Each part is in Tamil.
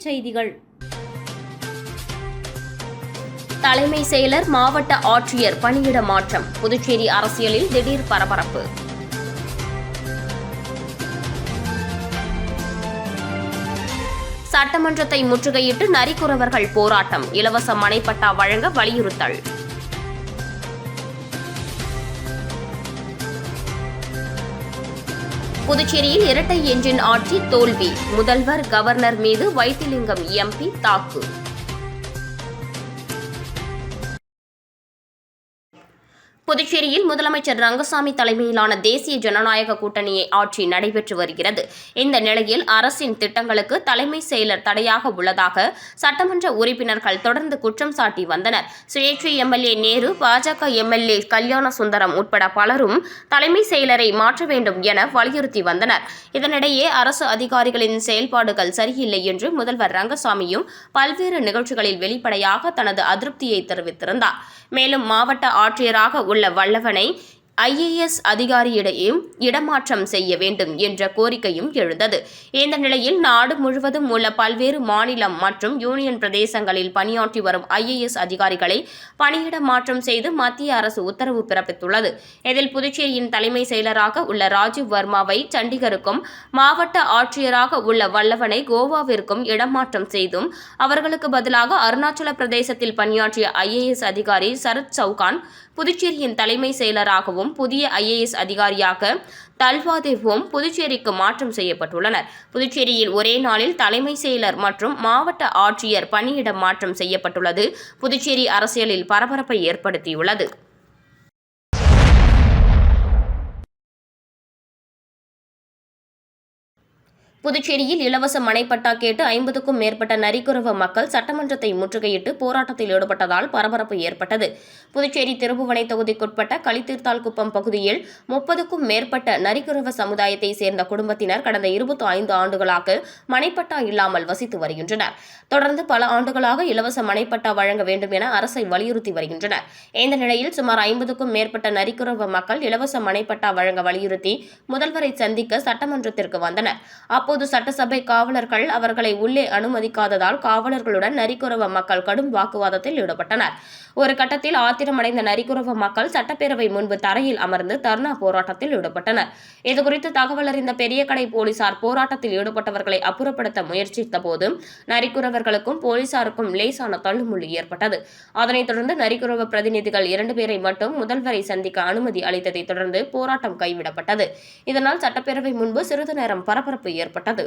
செய்திகள். தலைமை செயலர் மாவட்ட ஆட்சியர் பணியிட மாற்றம் புதுச்சேரி அரசியலில் திடீர் பரபரப்பு. சட்டமன்றத்தை முற்றுகையிட்டு நரிக்குறவர்கள் போராட்டம் இலவச மனைப்பட்டா வழங்க வலியுறுத்தல். புதுச்சேரியில் இரட்டை என்ஜின் ஆட்சி தோல்வி. முதல்வர் கவர்னர் மீது வைத்திலிங்கம் எம்பி தாக்கு. புதுச்சேரியில் முதலமைச்சர் ரங்கசாமி தலைமையிலான தேசிய ஜனநாயக கூட்டணியை ஆட்சி நடைபெற்று வருகிறது. இந்த நிலையில் அரசின் திட்டங்களுக்கு தலைமை செயலர் தடையாக உள்ளதாக சட்டமன்ற உறுப்பினர்கள் தொடர்ந்து குற்றம் சாட்டி வந்தனர். சுயேட்சை எம்எல்ஏ நேரு பாஜக எம்எல்ஏ கல்யாண சுந்தரம் உட்பட பலரும் தலைமை செயலரை மாற்ற வேண்டும் என வலியுறுத்தி வந்தனர். இதனிடையே அரசு அதிகாரிகளின் செயல்பாடுகள் சரியில்லை என்று முதல்வர் ரங்கசாமியும் பல்வேறு நிகழ்ச்சிகளில் வெளிப்படையாக தனது அதிருப்தியை தெரிவித்திருந்தார். மேலும் மாவட்ட ஆட்சியராக உள்ள வல்லவனை ஐஏஎஸ் அதிகாரியிடையே இடமாற்றம் செய்ய வேண்டும் என்ற கோரிக்கையும் எழுந்தது. இந்த நிலையில் நாடு முழுவதும் உள்ள பல்வேறு மாநிலம் மற்றும் யூனியன் பிரதேசங்களில் பணியாற்றி வரும் ஐஏஎஸ் அதிகாரிகளை பணியிட மாற்றம் செய்து மத்திய அரசு உத்தரவு பிறப்பித்துள்ளது. இதில் புதுச்சேரியின் தலைமை செயலராக உள்ள ராஜீவ் வர்மாவை சண்டிகருக்கும் மாவட்ட ஆட்சியராக உள்ள வல்லவனை கோவாவிற்கும் இடமாற்றம் செய்தும் அவர்களுக்கு பதிலாக அருணாச்சல பிரதேசத்தில் பணியாற்றிய ஐஏஎஸ் அதிகாரி சரத் சவுகான் புதுச்சேரியின் தலைமை செயலராகவும் புதிய ஐஏஎஸ் அதிகாரியாக தல்வாதேவும் புதுச்சேரிக்கு மாற்றம் செய்யப்பட்டுள்ளனர். புதுச்சேரியில் ஒரே நாளில் தலைமை செயலர் மற்றும் மாவட்ட ஆட்சியர் பணியிட மாற்றம் செய்யப்பட்டுள்ளது. புதுச்சேரி அரசியலில் பரபரப்பை ஏற்படுத்தியுள்ளது. புதுச்சேரியில் இலவச மனைப்பட்டா கேட்டு ஐம்பதுக்கும் மேற்பட்ட நரிக்குறவ மக்கள் சட்டமன்றத்தை முற்றுகையிட்டு போராட்டத்தில் ஈடுபட்டதால் பரபரப்பு ஏற்பட்டது. புதுச்சேரி திருபுவனை தொகுதிக்குட்பட்ட களித்தீர்த்தால்குப்பம் பகுதியில் முப்பதுக்கும் மேற்பட்ட நரிக்குறவ சமுதாயத்தை சேர்ந்த குடும்பத்தினர் கடந்த இருபத்தி ஐந்து ஆண்டுகளாக மனைப்பட்டா இல்லாமல் வசித்து வருகின்றனர். தொடர்ந்து பல ஆண்டுகளாக இலவச மனைப்பட்டா வழங்க வேண்டும் என அரசை வலியுறுத்தி வருகின்றனர். இந்த நிலையில் சுமார் ஐம்பதுக்கும் மேற்பட்ட நரிக்குறவ மக்கள் இலவச மனைப்பட்டா வழங்க வலியுறுத்தி முதல்வரை சந்திக்க சட்டமன்றத்திற்கு வந்தனர். அப்போது சட்டசபை காவலர்கள் அவர்களை உள்ளே அனுமதிக்காததால் காவலர்களுடன் நரிக்குறவ மக்கள் கடும் வாக்குவாதத்தில் ஈடுபட்டனர். ஒரு கட்டத்தில் ஆத்திரமடைந்த நரிக்குறவ மக்கள் சட்டப்பேரவை முன்பு தரையில் அமர்ந்து தர்ணா போராட்டத்தில் ஈடுபட்டனர். இதுகுறித்து தகவல் அறிந்த பெரிய கடை போலீசார் போராட்டத்தில் ஈடுபட்டவர்களை அப்புறப்படுத்த முயற்சித்த போது நரிக்குறவர்களுக்கும் போலீசாருக்கும் லேசான தள்ளுமுள்ளு ஏற்பட்டது. அதனைத் தொடர்ந்து நரிக்குறவ பிரதிநிதிகள் இரண்டு பேரை மட்டும் முதல்வரை சந்திக்க அனுமதி அளித்ததை தொடர்ந்து போராட்டம் கைவிடப்பட்டது. இதனால் சட்டப்பேரவை முன்பு சிறிது நேரம் பரபரப்பு ஏற்பட்டது.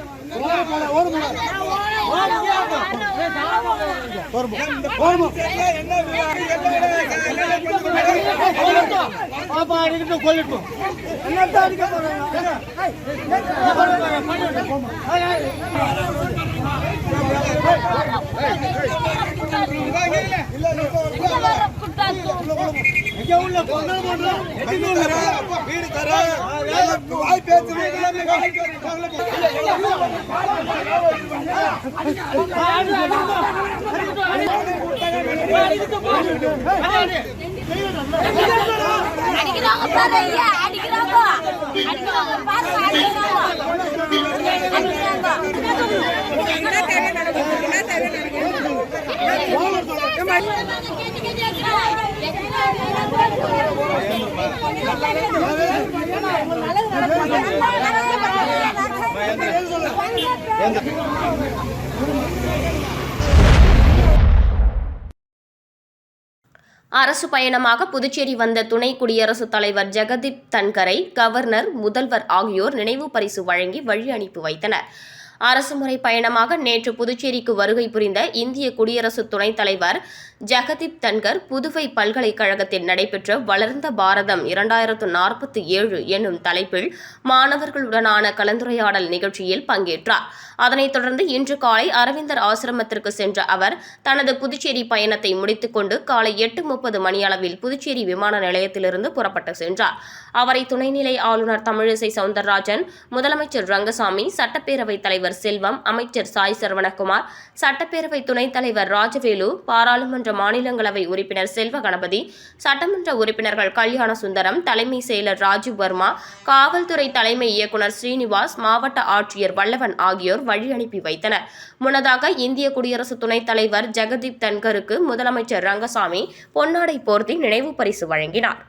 பாப்பா அடிக்கட்டும் கொல்லட்டும் என்னத்தான் அடிக்க போறாங்க வீடு தர வாய் அடிக்கிறாங்க பாரு ஐயா அடிக்கிறாங்க. அடிக்கிறாங்க. பாரு அடிக்கிறாங்க. அரசு பயணமாக புதுச்சேரி வந்த துணை குடியரசுத் தலைவர் ஜெகதீப் தன்கரை கவர்னர் முதல்வர் ஆகியோர் நினைவு பரிசு வழங்கி வழி அனுப்பி வைத்தனர். அரசுமுறை பயணமாக நேற்று புதுச்சேரிக்கு வருகை புரிந்த இந்திய குடியரசு துணைத் தலைவர் ஜெகதீப் தன்கர் புதுவை பல்கலைக்கழகத்தில் நடைபெற்ற வளர்ந்த பாரதம் இரண்டாயிரத்து நாற்பத்தி ஏழு என்னும் தலைப்பில் மாணவர்களுடனான கலந்துரையாடல் நிகழ்ச்சியில் பங்கேற்றார். அதனைத் தொடர்ந்து இன்று காலை அரவிந்தர் ஆசிரமத்திற்கு சென்ற அவர் தனது புதுச்சேரி பயணத்தை முடித்துக்கொண்டு காலை எட்டு முப்பது மணியளவில் புதுச்சேரி விமான நிலையத்திலிருந்து புறப்பட்டு சென்றார். அவரை துணைநிலை ஆளுநர் தமிழிசை சவுந்தரராஜன் முதலமைச்சர் ரங்கசாமி சட்டப்பேரவைத் தலைவர் செல்வம் அமைச்சர் சாய் சரவணகுமார் சட்டப்பேரவை துணைத் தலைவர் ராஜவேலு பாராளுமன்ற மாநிலங்களவை உறுப்பினர் செல்வ கணபதி சட்டமன்ற உறுப்பினர்கள் கல்யாண சுந்தரம் தலைமை செயலர் ராஜீவ் வர்மா காவல்துறை தலைமை இயக்குநர் ஸ்ரீனிவாஸ் மாவட்ட ஆட்சியர் வல்லவன் ஆகியோர் வழி அனுப்பி வைத்தனர். முன்னதாக இந்திய குடியரசு துணைத் தலைவர் ஜெகதீப் தன்கருக்கு முதலமைச்சர் ரங்கசாமி பொன்னாடை போர்த்தி நினைவு பரிசு வழங்கினார்.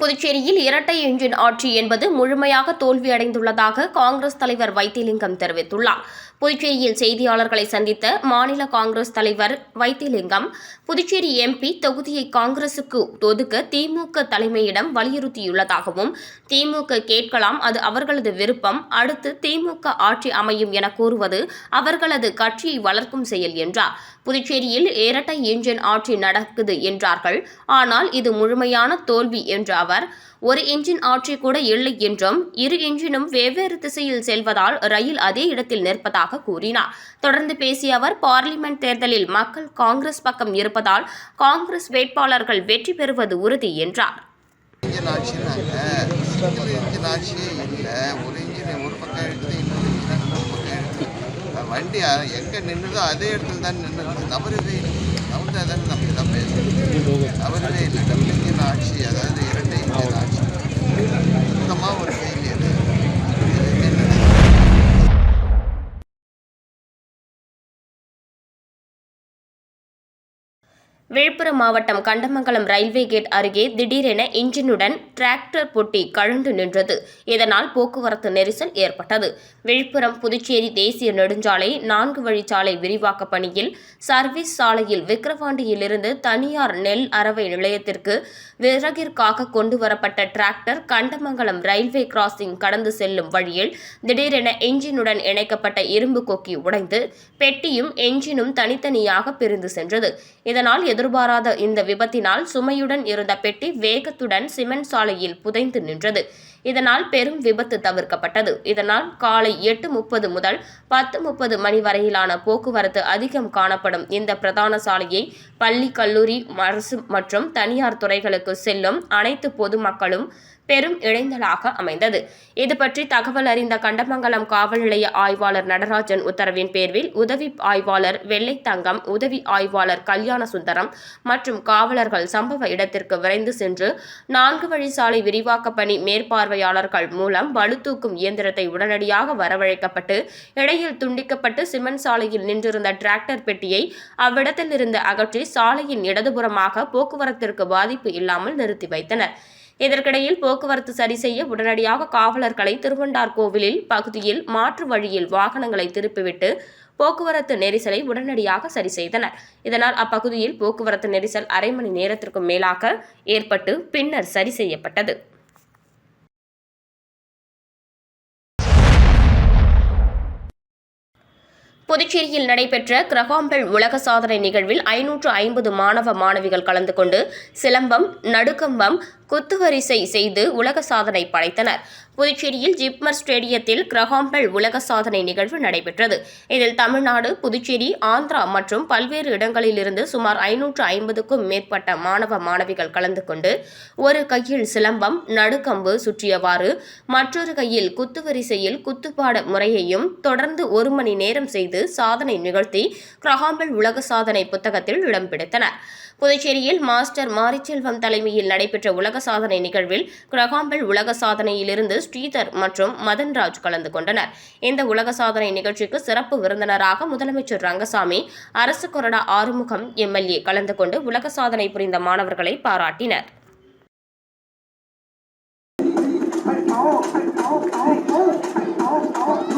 புதுச்சேரியில் இரட்டை என்ஜின் ஆட்சி என்பது முழுமையாக தோல்வியடைந்துள்ளதாக காங்கிரஸ் தலைவர் வைத்திலிங்கம் தெரிவித்துள்ளார். புதுச்சேரியில் செய்தியாளர்களை சந்தித்த மாநில காங்கிரஸ் தலைவர் வைத்திலிங்கம் புதுச்சேரி எம்பி தொகுதியை காங்கிரசுக்கு ஒதுக்க திமுக தலைமையிடம் வலியுறுத்தியுள்ளதாகவும் திமுக கேட்கலாம் அது அவர்களது விருப்பம் அடுத்து திமுக ஆட்சி அமையும் என கூறுவது அவர்களது கட்சியை வளர்க்கும் செயல் என்றார். புதுச்சேரியில் இரட்டை இன்ஜின் ஆட்சி நடக்குது என்றார்கள். ஆனால் இது முழுமையான தோல்வி என்ற அவர் ஒரு என்ஜின் ஆற்றி கூட இல்லை என்றும் இரு என்ஜினும் வெவ்வேறு திசையில் செல்வதால் ரயில் அதே இடத்தில் நிற்பதாக கூறினார். தொடர்ந்து பேசிய அவர் பார்லிமெண்ட் தேர்தலில் மக்கள் காங்கிரஸ் பக்கம் இருப்பதால் காங்கிரஸ் வேட்பாளர்கள் வெற்றி பெறுவது உறுதி என்றார். வண்டி எங்க நின்றுதோ அதே இடத்துல தான் நின்றுது நபரவே வந்து நவர்ந்தா நம்ம இதான் பேசுகிறோம் நபரவே இல்லை டபுள் இன்ஜின் ஆட்சி அதாவது இரட்டை இன்ஜின் ஆட்சி. சுத்தமாக ஒரு விழுப்புரம் மாவட்டம் கண்டமங்கலம் ரயில்வே கேட் அருகே திடீரென இன்ஜினுடன் டிராக்டர் பொட்டி கழண்டு நின்றது. இதனால் போக்குவரத்து நெரிசல் ஏற்பட்டது. விழுப்புரம் புதுச்சேரி தேசிய நெடுஞ்சாலை நான்கு வழிச்சாலை விரிவாக்க பணியில் சர்வீஸ் சாலையில் விக்கிரவாண்டியிலிருந்து தனியார் நெல் அரவை நிலையத்திற்கு விறகிற்காக கொண்டு வரப்பட்ட டிராக்டர் கண்டமங்கலம் ரயில்வே கிராசிங் கடந்து செல்லும் வழியில் திடீரென என்ஜினுடன் இணைக்கப்பட்ட இரும்பு கொக்கி உடைந்து பெட்டியும் என்ஜினும் தனித்தனியாக பிரிந்து சென்றது. இதனால் எதிர்பாராத இந்த விபத்தினால் சுமையுடன் இருந்த பெட்டி வேகத்துடன் சிமெண்ட் சாலையில் புதைந்து நின்றது. இதனால் பெரும் விபத்து தவிர்க்கப்பட்டது. இதனால் காலை எட்டு முப்பது முதல் பத்து முப்பது மணி வரையிலான போக்குவரத்து அதிகம் காணப்படும் இந்த பிரதான சாலையை பள்ளி கல்லூரி அரசு மற்றும் தனியார் துறைகளுக்கு செல்லும் அனைத்து பொதுமக்களும் பெரும் இடைஞ்சலாக அமைந்தது. இது பற்றி தகவல் அறிந்த கண்டமங்கலம் காவல் நிலைய ஆய்வாளர் நடராஜன் உத்தரவின் பேரில் உதவி ஆய்வாளர் வெள்ளை தங்கம் உதவி ஆய்வாளர் கல்யாண சுந்தரம் மற்றும் காவலர்கள் சம்பவ இடத்திற்கு விரைந்து சென்று நான்கு வழி சாலை விரிவாக்க பணி மேற்பார்வையாளர்கள் மூலம் வலுத்தூக்கும் இயந்திரத்தை உடனடியாக வரவழைக்கப்பட்டு இடையில் துண்டிக்கப்பட்டு சிமெண்ட் சாலையில் நின்றிருந்த டிராக்டர் பெட்டியை அவ்விடத்தில் இருந்து அகற்றி சாலையின் இடதுபுறமாக போக்குவரத்திற்கு பாதிப்பு இல்லாமல் நிறுத்தி வைத்தனர். இதற்கிடையில் போக்குவரத்து சரி செய்ய உடனடியாக காவலர்களை திருவண்டார் கோவிலில் பகுதியில் மாற்று வழியில் வாகனங்களை திருப்பிவிட்டு போக்குவரத்து நெரிசலை உடனடியாக சரி செய்தனர். இதனால் அப்பகுதியில் போக்குவரத்து நெரிசல் அரை மணி நேரத்திற்கும் மேலாக ஏற்பட்டு பின்னர் சரி செய்யப்பட்டது. புதுச்சேரியில் நடைபெற்ற கிரகாம்பெல் உலக சாதனை நிகழ்வில் ஐநூற்று ஐம்பது மாணவ மாணவிகள் கலந்து கொண்டு சிலம்பம் நடுக்கம்பம் குத்துவரிசை செய்து உலக சாதனை படைத்தனர். புதுச்சேரியில் ஜிப்மர் ஸ்டேடியத்தில் கிரகாம்பல் உலக சாதனை நிகழ்வு நடைபெற்றது. இதில் தமிழ்நாடு புதுச்சேரி ஆந்திரா மற்றும் பல்வேறு இடங்களிலிருந்து சுமார் ஐநூற்று ஐம்பதுக்கும் மேற்பட்ட மாணவ மாணவிகள் கலந்து கொண்டு ஒரு கையில் சிலம்பம் நடுக்கம்பு சுற்றியவாறு மற்றொரு கையில் குத்துவரிசையில் குத்துப்பாட முறையையும் தொடர்ந்து ஒரு மணி நேரம் செய்து சாதனை நிகழ்த்தி கிரகாம்பல் உலக சாதனை புத்தகத்தில் இடம் பிடித்தனர். புதுச்சேரியில் மாஸ்டர் மாரிச்செல்வம் தலைமையில் நடைபெற்ற உலக சாதனை நிகழ்வில் கிரகாம்பல் உலக சாதனையிலிருந்து ஸ்ரீதர் மற்றும் மதன்ராஜ் கலந்து கொண்டனர் இந்த உலக சாதனை நிகழ்ச்சிக்கு சிறப்பு விருந்தினராக முதலமைச்சர் ரங்கசாமி அரசு கொறடா ஆறுமுகம் எம்எல்ஏ கலந்து கொண்டு உலக சாதனை புரிந்த மாணவர்களை பாராட்டினர் Just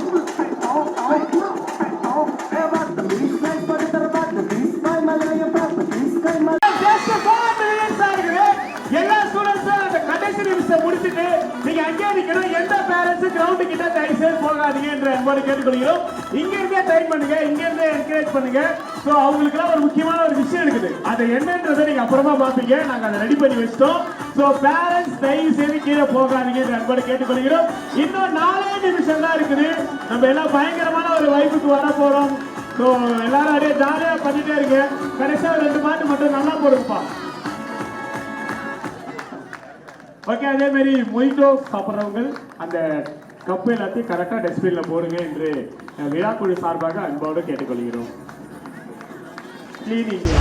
போகாதீங்க என்ற அன்போடு கேட்டுக்கொள்கிறோம். இங்க இருந்தே ட்ரைன் பண்ணுங்க இங்க இருந்தே என்கரேஜ் பண்ணுங்க. ஸோ அவங்களுக்குலாம் ஒரு முக்கியமான ஒரு விஷயம் இருக்குது. அது என்னன்றதை நீங்க அப்புறமா பாப்பீங்க நாங்க அதை ரெடி பண்ணி வச்சிட்டோம். ஸோ பேரண்ட்ஸ் தயவு செய்து கீழே போகாதீங்க என்ற அன்போடு கேட்டுக்கொள்கிறோம். இன்னும் நாலே நிமிஷம் தான் இருக்குது. நம்ம எல்லாம் பயங்கரமான ஒரு வைப்புக்கு வர போறோம். ஸோ எல்லாரும் அப்படியே ஜாலியாக பண்ணிட்டே இருங்க. கடைசியா ஒரு ரெண்டு பாட்டு மட்டும் நல்லா போடுங்கப்பா. ஓகே அதே மாதிரி மொய்டோ சாப்பிட்றவங்க அந்த கப்பு எல்லாத்தையும் கரெக்டாக டஸ்ட்பினில் போடுங்க என்று விழாக்குழு சார்பாக அன்போடு கேட்டுக்கொள்கிறோம். கிளீன் இந்தியா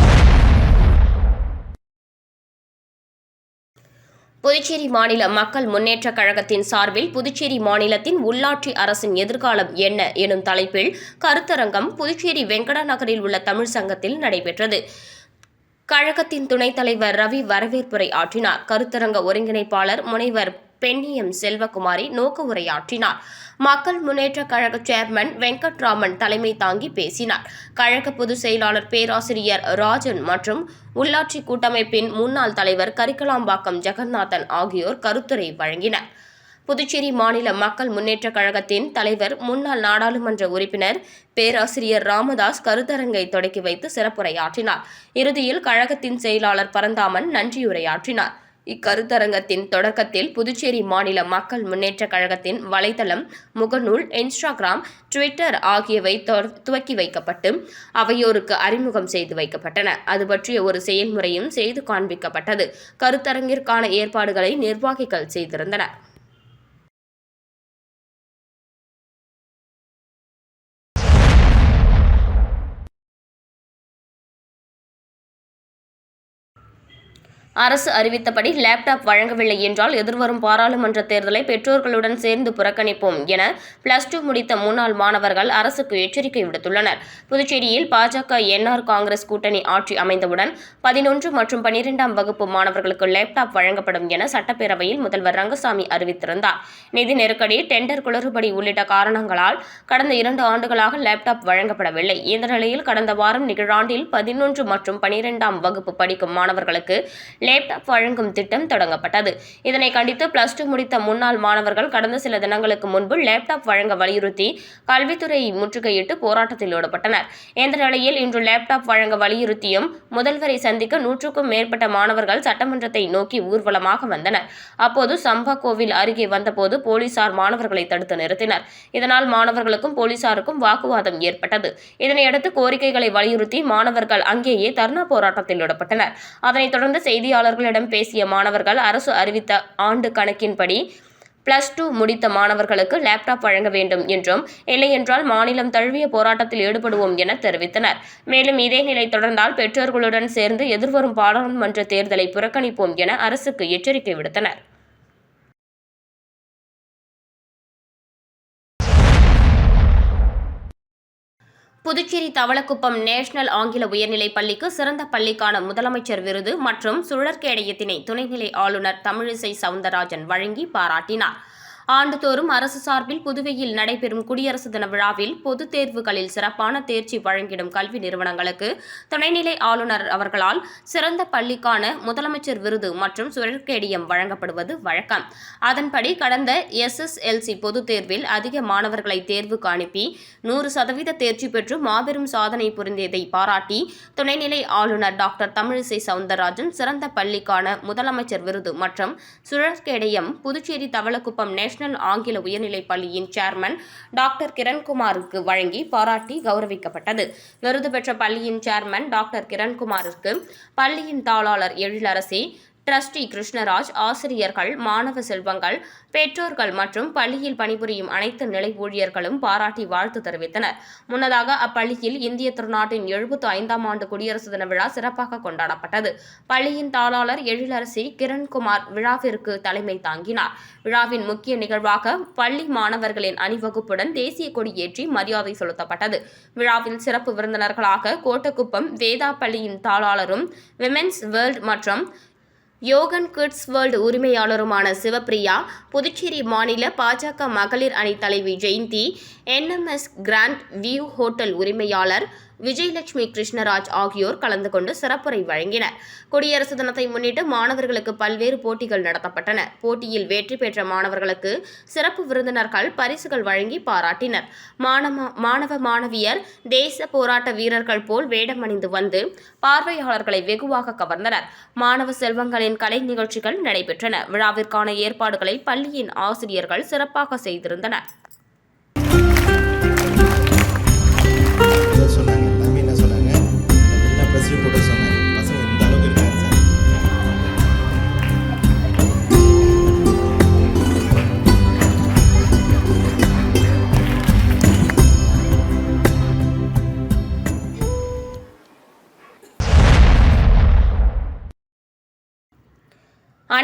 புதுச்சேரி மாநில மக்கள் முன்னேற்றக் கழகத்தின் சார்பில் புதுச்சேரி மாநிலத்தின் உள்ளாட்சி அரசின் எதிர்காலம் என்ன எனும் தலைப்பில் கருத்தரங்கம் புதுச்சேரி வெங்கடா நகரில் உள்ள தமிழ் சங்கத்தில் நடைபெற்றது. கழகத்தின் துணைத் தலைவர் ரவி வரவேற்புரை ஆற்றினார். கருத்தரங்க ஒருங்கிணைப்பாளர் முனைவர் பெண்ணியம் செல்வகுமாரி நோக்கு உரையாற்றினார். மக்கள் முன்னேற்ற கழக சேர்மன் வெங்கட்ராமன் தலைமை தாங்கி பேசினார். கழக பொதுச் செயலாளர் பேராசிரியர் ராஜன் மற்றும் உள்ளாட்சி கூட்டமைப்பின் முன்னாள் தலைவர் கரிக்கலாம்பாக்கம் ஜெகநாதன் ஆகியோர் கருத்துரை வழங்கினர். புதுச்சேரி மாநில மக்கள் முன்னேற்ற கழகத்தின் தலைவர் முன்னாள் நாடாளுமன்ற உறுப்பினர் பேராசிரியர் ராமதாஸ் கருத்தரங்கை தொடக்கி வைத்து சிறப்புரையாற்றினார். இறுதியில் கழகத்தின் செயலாளர் பரந்தாமன் நன்றியுரையாற்றினார். இக்கருத்தரங்கத்தின் தொடக்கத்தில் புதுச்சேரி மாநில மக்கள் முன்னேற்றக் கழகத்தின் வலைதளம் முகநூல் இன்ஸ்டாகிராம் ட்விட்டர் ஆகியவை தொ- துவக்கி வைக்கப்பட்டு அவையோருக்கு அறிமுகம் செய்து வைக்கப்பட்டன. அது பற்றிய ஒரு செயல்முறையும் செய்து காண்பிக்கப்பட்டது. கருத்தரங்கிற்கான ஏற்பாடுகளை நிர்வாகிகள் செய்திருந்தனர். அரசு அறிவித்தபடி லேப்டாப் வழங்கவில்லை என்றால் எதிர்வரும் பாராளுமன்ற தேர்தலை பெற்றோர்களுடன் சேர்ந்து புறக்கணிப்போம் என பிளஸ் டூ முடித்த முன்னாள் மாணவர்கள் அரசுக்கு எச்சரிக்கை விடுத்துள்ளனர். புதுச்சேரியில் பாஜக என்ஆர் காங்கிரஸ் கூட்டணி ஆட்சி அமைந்தவுடன் பதினொன்று மற்றும் பனிரெண்டாம் வகுப்பு மாணவர்களுக்கு லேப்டாப் வழங்கப்படும் என சட்டப்பேரவையில் முதல்வர் ரங்கசாமி அறிவித்திருந்தார். நிதி நெருக்கடி டெண்டர் குளறுபடி உள்ளிட்ட காரணங்களால் கடந்த இரண்டு ஆண்டுகளாக லேப்டாப் வழங்கப்படவில்லை. இந்த நிலையில் கடந்த வாரம் நிகழாண்டில் பதினொன்று மற்றும் பனிரெண்டாம் வகுப்பு படிக்கும் மாணவர்களுக்கு லேப்டாப் வழங்கும் திட்டம் தொடங்கப்பட்டது. இதனை கண்டித்து பிளஸ் டூ முடித்த முன்னாள் மாணவர்கள் கடந்த சில தினங்களுக்கு முன்பு லேப்டாப் வழங்க வலியுறுத்தி கல்வித்துறையை முற்றுகையிட்டு போராட்டத்தில் ஈடுபட்டனர். இந்த நிலையில் இன்று லேப்டாப் வழங்க வலியுறுத்தியும் முதல்வரை சந்திக்க நூற்றுக்கும் மேற்பட்ட மாணவர்கள் சட்டமன்றத்தை நோக்கி ஊர்வலமாக வந்தனர். அப்போது சம்பா கோவில் அருகே வந்தபோது போலீசார் மாணவர்களை தடுத்து நிறுத்தினர். இதனால் மாணவர்களுக்கும் போலீசாருக்கும் வாக்குவாதம் ஏற்பட்டது. இதனையடுத்து கோரிக்கைகளை வலியுறுத்தி மாணவர்கள் அங்கேயே தர்ணா போராட்டத்தில் ஈடுபட்டனர். அதனைத் தொடர்ந்து செய்தி செய்தியாளர்களிடம் பேசிய மாணவர்கள் அரசு அறிவித்த ஆண்டு கணக்கின்படி பிளஸ் டூ முடித்த மாணவர்களுக்கு லேப்டாப் வழங்க வேண்டும் என்றும் இல்லையென்றால் மாநிலம் தழுவிய போராட்டத்தில் ஈடுபடுவோம் என தெரிவித்தனர். மேலும் இதே நிலை தொடர்ந்தால் பெற்றோர்களுடன் சேர்ந்து எதிர்வரும் பாராளுமன்ற தேர்தலை புறக்கணிப்போம் என அரசுக்கு எச்சரிக்கை விடுத்தனர். புதுச்சேரி தவளக்குப்பம் நேஷனல் ஆங்கில உயர்நிலைப் பள்ளிக்கு சிறந்த பள்ளிக்கான முதலமைச்சர் விருது மற்றும் சுழற்கேடயத்தினை துணைநிலை ஆளுநர் தமிழிசை சவுந்தரராஜன் வழங்கி பாராட்டினார். ஆண்டுதோறும் அரசு சார்பில் புதுவையில் நடைபெறும் குடியரசு தின விழாவில் பொதுத் தேர்வுகளில் சிறப்பான தேர்ச்சி வழங்கிடும் கல்வி நிறுவனங்களுக்கு துணைநிலை ஆளுநர் அவர்களால் சிறந்த பள்ளிக்கான முதலமைச்சர் விருது மற்றும் சுழற்கேடியம் வழங்கப்படுவது வழக்கம். அதன்படி கடந்த எஸ்எஸ்எல்சி பொதுத் தேர்வில் அதிக மாணவர்களை தேர்வுக்கு அனுப்பி நூறு சதவீத தேர்ச்சி பெற்று மாபெரும் சாதனை புரிந்ததை பாராட்டி துணைநிலை ஆளுநர் டாக்டர் தமிழிசை சவுந்தரராஜன் சிறந்த பள்ளிக்கான முதலமைச்சர் விருது மற்றும் சுழற்கேடயம் புதுச்சேரி தவளக்குப்பம் நேஷனல் ஆங்கில உயர்நிலைப் பள்ளியின் சேர்மன் டாக்டர் கிரண்குமாருக்கு வழங்கி பாராட்டி கௌரவிக்கப்பட்டது. விருது பெற்ற பள்ளியின் சேர்மன் டாக்டர் கிரண்குமாருக்கு பள்ளியின் தாளாளர் எழிலரசி ட்ரஸ்டி கிருஷ்ணராஜ் ஆசிரியர்கள் மாணவ செல்வங்கள் பெற்றோர்கள் மற்றும் பள்ளியில் பணிபுரியும் அனைத்து நிலை ஊழியர்களும் பாராட்டி வாழ்த்து தெரிவித்தனர். முன்னதாக அப்பள்ளியில் இந்திய திருநாட்டின் எழுபத்து ஐந்தாம் ஆண்டு குடியரசு தின விழா சிறப்பாக கொண்டாடப்பட்டது. பள்ளியின் தாளாளர் எழிலரசி கிரண்குமார் விழாவிற்கு தலைமை தாங்கினார். விழாவின் முக்கிய நிகழ்வாக பள்ளி மாணவர்களின் அணிவகுப்புடன் தேசிய கொடி ஏற்றி மரியாதை செலுத்தப்பட்டது. விழாவில் சிறப்பு விருந்தினர்களாக கோட்டக்குப்பம் வேதா பள்ளியின் தாளாளரும் விமென்ஸ் வேர்ல்ட் மற்றும் யோகன் கிட்ஸ் வேர்ல்டு உரிமையாளருமான சிவப்பிரியா புதுச்சேரி மாநில பாஜக மகளிர் அணி தலைவி Jayanthi NMS grand view hotel உரிமையாளர் விஜயலட்சுமி கிருஷ்ணராஜ் ஆகியோர் கலந்து கொண்டு சிறப்புரை வழங்கினர். குடியரசு தினத்தை முன்னிட்டு மாணவர்களுக்கு பல்வேறு போட்டிகள் நடத்தப்பட்டன. போட்டியில் வெற்றி பெற்ற மாணவர்களுக்கு சிறப்பு விருந்தினர்கள் பரிசுகள் வழங்கி பாராட்டினர். மாணவ மாணவ மாணவியர் தேச போராட்ட வீரர்கள் போல் வேடமணிந்து வந்து பார்வையாளர்களை வெகுவாக கவர்ந்தனர். மாணவ செல்வங்களின் கலை நிகழ்ச்சிகள் நடைபெற்றன. விழாவிற்கான ஏற்பாடுகளை பள்ளியின் ஆசிரியர்கள் சிறப்பாக செய்திருந்தனர்.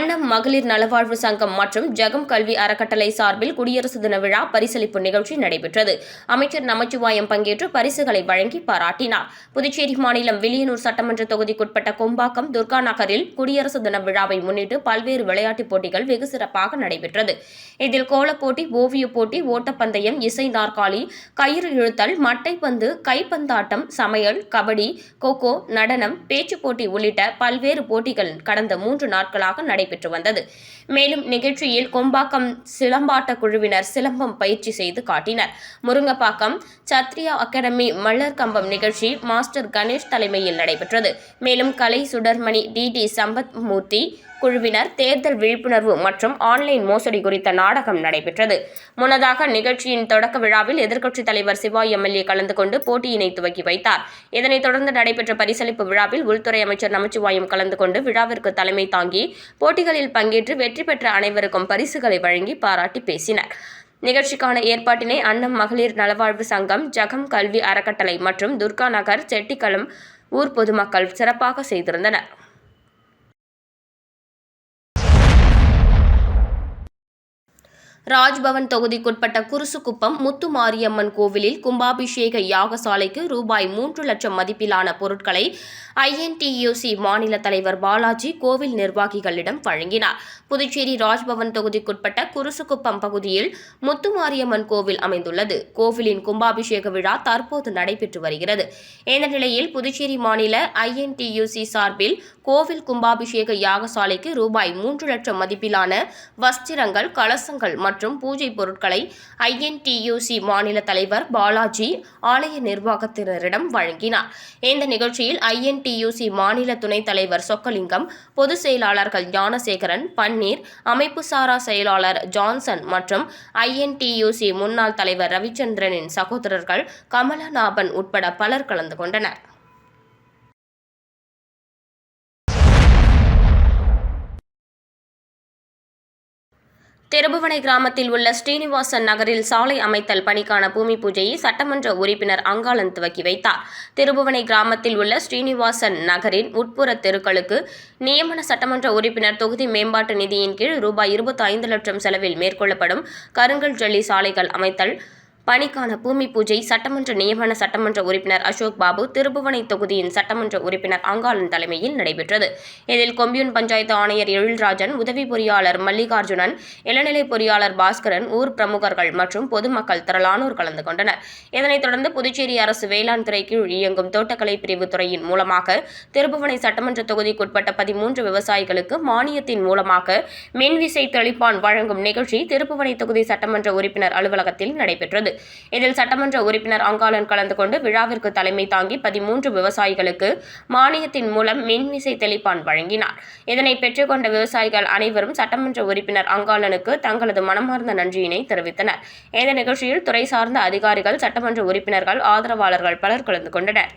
அன்னம் மகளிர் நலவாழ்வு சங்கம் மற்றும் ஜெகம் கல்வி அறக்கட்டளை சார்பில் குடியரசு தின விழா பரிசளிப்பு நிகழ்ச்சி நடைபெற்றது. அமைச்சர் நமச்சிவாயம் பங்கேற்று பரிசுகளை வழங்கி பாராட்டினார். புதுச்சேரி மாநிலம் வில்லியனூர் சட்டமன்ற தொகுதிக்குட்பட்ட கொம்பாக்கம் துர்கா நகரில் குடியரசு தின விழாவை முன்னிட்டு பல்வேறு விளையாட்டுப் போட்டிகள் வெகு சிறப்பாக நடைபெற்றது. இதில் கோலப்போட்டி ஓவியப் போட்டி ஓட்டப்பந்தயம் இசை நாற்காலி கயிறு இழுத்தல் மட்டைப்பந்து கைப்பந்தாட்டம் சமையல் கபடி கோகோ நடனம் பேச்சுப் போட்டி உள்ளிட்ட பல்வேறு போட்டிகள் கடந்த மூன்று நாட்களாக நடைபெற்று வந்தது. மேலும் நிகழ்ச்சியில் கொம்பாக்கம் சிலம்பாட்ட குழுவினர் சிலம்பம் பயிற்சி செய்து காட்டினர். முருங்கப்பாக்கம் சத்ரியா அகாடமி மல்லர் கம்பம் நிகழ்ச்சி மாஸ்டர் கணேஷ் தலைமையில் நடைபெற்றது. மேலும் கலை சுடர்மணி டி சம்பத் மூர்த்தி குழுவினர் தேர்தல் விழிப்புணர்வு மற்றும் ஆன்லைன் மோசடி குறித்த நாடகம் நடைபெற்றது. முன்னதாக நிகழ்ச்சியின் தொடக்க விழாவில் எதிர்க்கட்சித் தலைவர் சிவா எம்எல்ஏ கலந்து கொண்டு போட்டியினை துவக்கி வைத்தார். இதனைத் தொடர்ந்து நடைபெற்ற பரிசளிப்பு விழாவில் உள்துறை அமைச்சர் நமச்சிவாயம் கலந்து கொண்டு விழாவிற்கு தலைமை தாங்கி போட்டிகளில் பங்கேற்று வெற்றி பெற்ற அனைவருக்கும் பரிசுகளை வழங்கி பாராட்டி பேசினார். நிகழ்ச்சிக்கான ஏற்பாட்டினை அன்னம் மகளிர் நலவாழ்வு சங்கம் ஜகம் கல்வி அறக்கட்டளை மற்றும் துர்கா நகர் செட்டிக்களம் ஊர் பொதுமக்கள் சிறப்பாக செய்திருந்தனர். ராஜ்பவன் தொகுதிக்குட்பட்ட குருசுக்குப்பம் முத்துமாரியம்மன் கோவிலில் கும்பாபிஷேக யாகசாலைக்கு ரூபாய் மூன்று லட்சம் மதிப்பிலான பொருட்களை ஐஎன்டியூசி மாநில தலைவர் பாலாஜி கோவில் நிர்வாகிகளிடம் வழங்கினார். புதுச்சேரி ராஜ்பவன் தொகுதிக்குட்பட்ட குருசுக்குப்பம் பகுதியில் முத்துமாரியம்மன் கோவில் அமைந்துள்ளது. கோவிலின் கும்பாபிஷேக விழா தற்போது நடைபெற்று வருகிறது. இந்த நிலையில் புதுச்சேரி மாநில ஐஎன்டியூசி சார்பில் கோவில் கும்பாபிஷேக யாகசாலைக்கு ரூபாய் மூன்று லட்சம் மதிப்பிலான வஸ்திரங்கள் கலசங்கள் மற்றும் பூஜை பொருட்களை ஐஎன்டியூசி மாநில தலைவர் பாலாஜி ஆலய நிர்வாகத்தினரிடம் வழங்கினார். இந்த நிகழ்ச்சியில் ஐஎன்டியூசி மாநில துணைத் தலைவர் சொக்கலிங்கம் பொதுச் செயலாளர்கள் ஞானசேகரன் பன்னீர் அமைப்பு சாரா செயலாளர் ஜான்சன் மற்றும் ஐஎன்டியூசி முன்னாள் தலைவர் ரவிச்சந்திரனின் சகோதரர்கள் கமலநாபன் உட்பட பலர் கலந்து கொண்டனர். திருபுவனை கிராமத்தில் உள்ள ஸ்ரீனிவாசன் நகரில் சாலை அமைத்தல் பணிக்கான பூமி பூஜையை சட்டமன்ற உறுப்பினர் அங்காளன் துவக்கி வைத்தார். திருபுவனை கிராமத்தில் உள்ள ஸ்ரீனிவாசன் நகரின் உட்புற தெருக்களுக்கு நியமன சட்டமன்ற உறுப்பினர் தொகுதி மேம்பாட்டு நிதியின் கீழ் ரூபாய் இருபத்தி ஐந்து லட்சம் செலவில் மேற்கொள்ளப்படும் கருங்கல் ஜல்லி சாலைகள் அமைத்தல் பணிக்கான பூமி பூஜை சட்டமன்ற நியமன சட்டமன்ற உறுப்பினர் அசோக் பாபு திருபுவனை தொகுதியின் சட்டமன்ற உறுப்பினர் அங்காளன் தலைமையில் நடைபெற்றது. இதில் கொம்யூன் பஞ்சாயத்து ஆணையர் எழில்ராஜன் உதவி பொறியாளர் மல்லிகார்ஜுனன் இளநிலை பொறியாளர் பாஸ்கரன் ஊர் பிரமுகர்கள் மற்றும் பொதுமக்கள் திரளானோர் கலந்து கொண்டனர். இதனைத் தொடர்ந்து புதுச்சேரி அரசு வேளாண் துறை கீழ் இயங்கும் தோட்டக்கலை பிரிவு துறையின் மூலமாக திருபுவனை சட்டமன்ற தொகுதிக்குட்பட்ட பதிமூன்று விவசாயிகளுக்கு மானியத்தின் மூலமாக மின்விசை தெளிப்பான் வழங்கும் நிகழ்ச்சி திருப்புவனை தொகுதி சட்டமன்ற உறுப்பினர் அலுவலகத்தில் நடைபெற்றது. இதில் சட்டமன்ற உறுப்பினர் அங்காளன் கலந்து கொண்டு விழாவிற்கு தலைமை தாங்கி பதிமூன்று விவசாயிகளுக்கு மானியத்தின் மூலம் மின்விசை தெளிப்பான் வழங்கினார். இதனை பெற்றுக்கொண்ட விவசாயிகள் அனைவரும் சட்டமன்ற உறுப்பினர் அங்காளனுக்கு தங்களது மனமார்ந்த நன்றியினை தெரிவித்தனர். இந்த நிகழ்ச்சியில் துறை சார்ந்த அதிகாரிகள் சட்டமன்ற உறுப்பினர்கள் ஆதரவாளர்கள் பலர் கலந்து கொண்டனர்.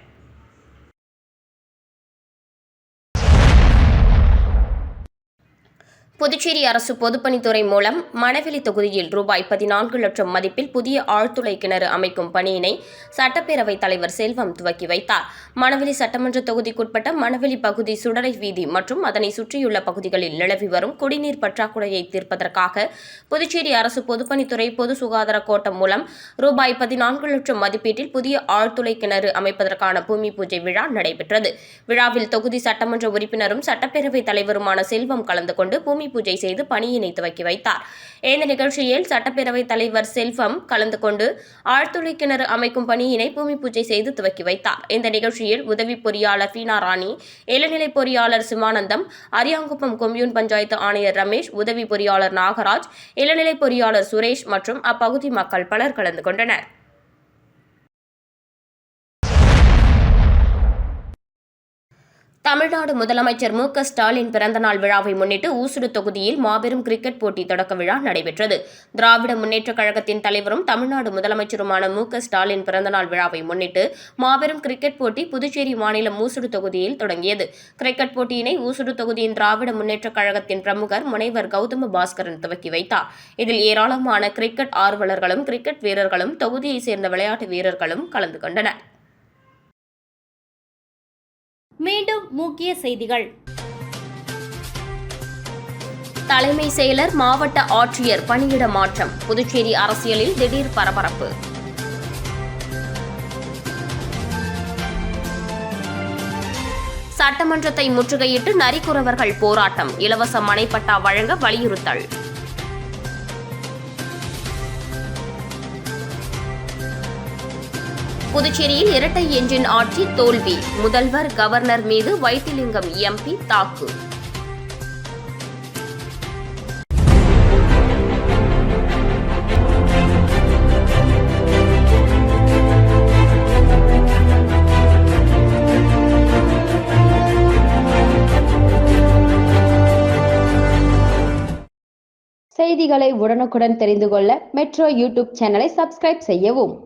புதுச்சேரி அரசு பொதுப்பணித்துறை மூலம் மணவெளி தொகுதியில் ரூபாய் பதினான்கு லட்சம் மதிப்பில் புதிய ஆழ்துளை கிணறு அமைக்கும் பணியினை சட்டப்பேரவைத் தலைவர் செல்வம் துவக்கி வைத்தார். மணவெளி சட்டமன்ற தொகுதிக்குட்பட்ட மணவெளி பகுதி சுடரை வீதி மற்றும் அதனை சுற்றியுள்ள பகுதிகளில் நிலவி வரும் குடிநீர் பற்றாக்குறையை தீர்ப்பதற்காக புதுச்சேரி அரசு பொதுப்பணித்துறை பொது சுகாதார கோட்டம் மூலம் ரூபாய் பதினான்கு லட்சம் மதிப்பீட்டில் புதிய ஆழ்துளை கிணறு அமைப்பதற்கான பூமி பூஜை விழா நடைபெற்றது. விழாவில் தொகுதி சட்டமன்ற உறுப்பினரும் சட்டப்பேரவைத் தலைவருமான செல்வம் கலந்து கொண்டு பூமி பூஜை செய்து பணியினை துவக்கி வைத்தார். இந்த நிகழ்ச்சியில் சட்டப்பேரவைத் தலைவர் செல்வம் கலந்து கொண்டு ஆழ்துளை கிணறு அமைக்கும் பணியினை பூமி பூஜை செய்து துவக்கி வைத்தார். இந்த நிகழ்ச்சியில் உதவி பொறியாளர் பீனா ராணி இளநிலை பொறியாளர் சிவானந்தம் அரியாங்குப்பம் கொம்யூன் பஞ்சாயத்து ஆணையர் ரமேஷ் உதவி பொறியாளர் நாகராஜ் இளநிலை பொறியாளர் சுரேஷ் மற்றும் அப்பகுதி மக்கள் பலர் கலந்து கொண்டனர். தமிழ்நாடு முதலமைச்சர் மு க ஸ்டாலின் பிறந்தநாள் விழாவை முன்னிட்டு ஊசுடு தொகுதியில் மாபெரும் கிரிக்கெட் போட்டி தொடக்க விழா நடைபெற்றது. திராவிட முன்னேற்றக் கழகத்தின் தலைவரும் தமிழ்நாடு முதலமைச்சருமான மு க ஸ்டாலின் பிறந்தநாள் விழாவை முன்னிட்டு மாபெரும் கிரிக்கெட் போட்டி புதுச்சேரி மாநிலம் ஊசுடு தொகுதியில் தொடங்கியது. கிரிக்கெட் போட்டியினை ஊசுடு தொகுதியின் திராவிட முன்னேற்றக் கழகத்தின் பிரமுகர் முனைவர் கௌதம பாஸ்கரன் துவக்கி வைத்தார். இதில் ஏராளமான கிரிக்கெட் ஆர்வலர்களும் கிரிக்கெட் வீரர்களும் தொகுதியைச் சேர்ந்த விளையாட்டு வீரர்களும் கலந்து கொண்டனர். மீண்டும் முக்கிய செய்திகள். தலைமை செயலர் மாவட்ட ஆட்சியர் பணியிட மாற்றம் புதுச்சேரி அரசியலில் திடீர் பரபரப்பு. சட்டமன்றத்தை முற்றுகையிட்டு நரிக்குறவர்கள் போராட்டம் இலவச மனைப்பட்டா வழங்க வலியுறுத்தல். புதுச்சேரியில் இரட்டை என்ஜின் ஆட்சி தோல்வி. முதல்வர் கவர்னர் மீது வைத்திலிங்கம் எம்பி தாக்கு. செய்திகளை உடனுக்குடன் தெரிந்து கொள்ள மெட்ரோ யூடியூப் சேனலை சப்ஸ்கிரைப் செய்யவும்.